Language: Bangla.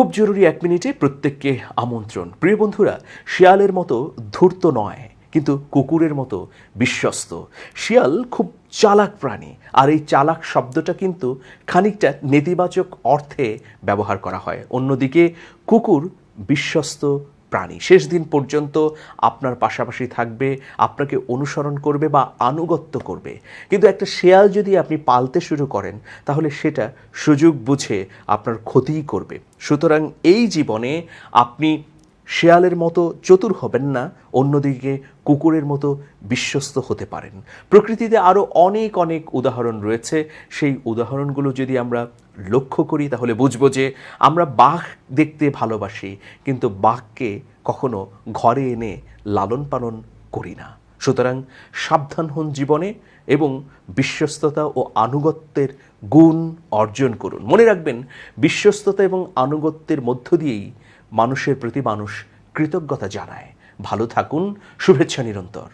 খুব জরুরি এক মিনিটে প্রত্যেককে আমন্ত্রণ। প্রিয় বন্ধুরা, শিয়ালের মতো ধূর্ত নয়, কিন্তু কুকুরের মতো বিশ্বস্ত। শিয়াল খুব চালাক প্রাণী, আর এই চালাক শব্দটা কিন্তু খানিকটা নেতিবাচক অর্থে ব্যবহার করা হয়। অন্যদিকে কুকুর বিশ্বস্ত প্রাণী। শেষ দিন পর্যন্ত আপনার পাশাপাশি থাকবে, আপনাকে অনুসরণ করবে বা আনুগত্য করবে। কিন্তু একটা শেয়াল যদি আপনি পালতে শুরু করেন, তাহলে সেটা সুযোগ বুঝে আপনার ক্ষতিই করবে। সুতরাং এই জীবনে আপনি শেয়ালের মতো চতুর হবেন না, অন্যদিকে কুকুরের মতো বিশ্বস্ত হতে পারেন। প্রকৃতিতে আরও অনেক অনেক উদাহরণ রয়েছে। সেই উদাহরণগুলো যদি আমরা লক্ষ্য করি, তাহলে বুঝব যে আমরা বাঘ দেখতে ভালোবাসি, কিন্তু বাঘকে কখনো ঘরে এনে লালন পালন করি না। সুতরাং সাবধান হন জীবনে এবং বিশ্বস্ততা ও আনুগত্যের গুণ অর্জন করুন। মনে রাখবেন, বিশ্বস্ততা এবং আনুগত্যের মধ্য দিয়েই মানুষের প্রতি মানুষ কৃতজ্ঞতা জানায়। ভালো থাকুন শুভেচ্ছা নিরন্তর।